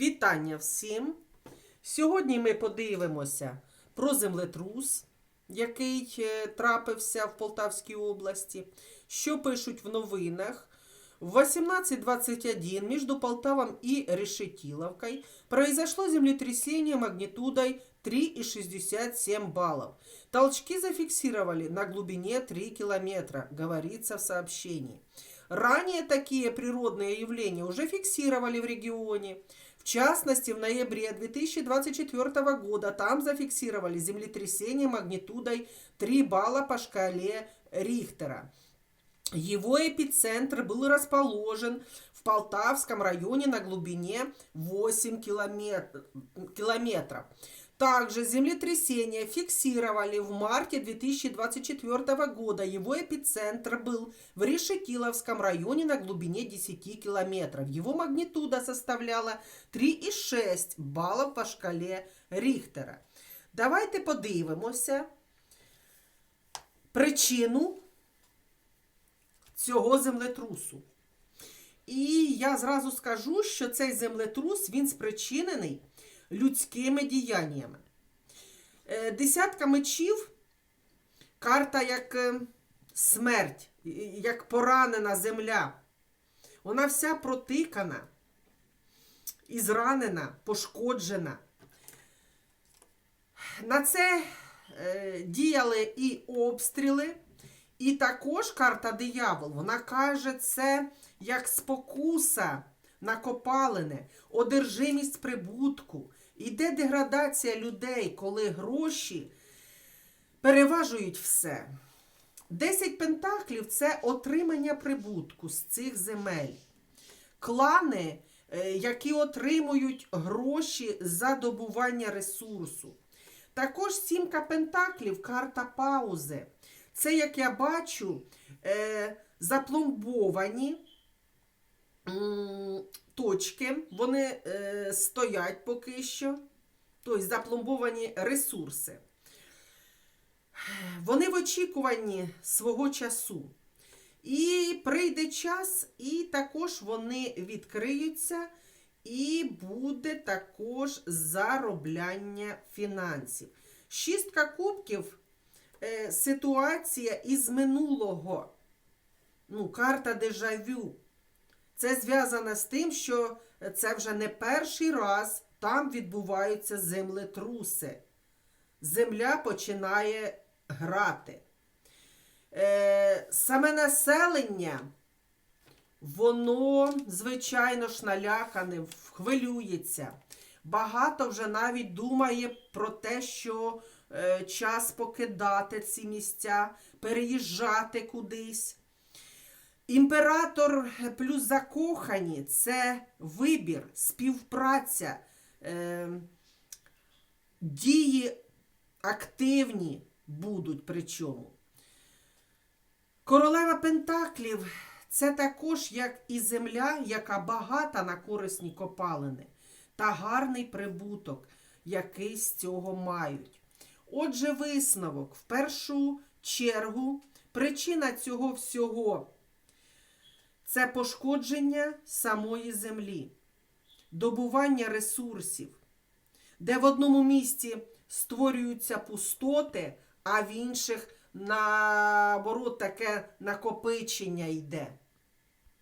Вітання всім! Сьогодні ми подивимося про землетрус, який е, трапився в Полтавській області, що пишуть в новинах. В 18.21 между Полтавом и Решетиловкой произошло землетрясение магнитудой 3,67 баллов. Толчки зафиксировали на глубине 3 километра, говорится в сообщении. Ранее такие природные явления уже фиксировали в регионе. В частности, в ноябре 2024 года там зафиксировали землетрясение магнитудой 3 балла по шкале Рихтера. Его эпицентр был расположен в Полтавском районе на глубине 8 километр- километров. Также землетрясение фиксировали в марте 2024 года. Его эпицентр был в Решетиловском районе на глубине 10 километров. Его магнитуда составляла 3,6 баллов по шкале Рихтера. Давайте подивимося причину цього землетрусу. І я зразу скажу, що цей землетрус він спричинений людськими діяннями. Е, Десятка мечів, карта як е, смерть, як поранена земля. Вона вся протикана, і зранена, пошкоджена. На це е, діяли і обстріли, і також карта диявол. Вона каже, це як спокуса на копалини, одержимість прибутку. Іде деградація людей, коли гроші переважують все. Десять пентаклів це отримання прибутку з цих земель. Клани, е, які отримують гроші за добування ресурсу. Також сімка пентаклів карта паузи. Це, як я бачу, е, запломбовані точки. Вони е, стоять поки що. Тобто запломбовані ресурси. Вони в очікуванні свого часу. І прийде час, і також вони відкриються, і буде також заробляння фінансів. Шістка кубків е, ситуація із минулого. Ну, карта дежавю. Це зв'язано з тим, що це вже не перший раз там відбуваються землетруси. Земля починає грати. Е, саме населення, воно, звичайно ж, налякане, хвилюється. Багато вже навіть думає про те, що е, час покидати ці місця, переїжджати кудись. Імператор плюс закохані це вибір, співпраця, е, дії активні будуть причому. Королева Пентаклів це також як і земля, яка багата на корисні копалини, та гарний прибуток, який з цього мають. Отже, висновок в першу чергу причина цього всього це пошкодження самої землі, добування ресурсів, де в одному місці створюються пустоти, а в інших наоборот таке накопичення йде.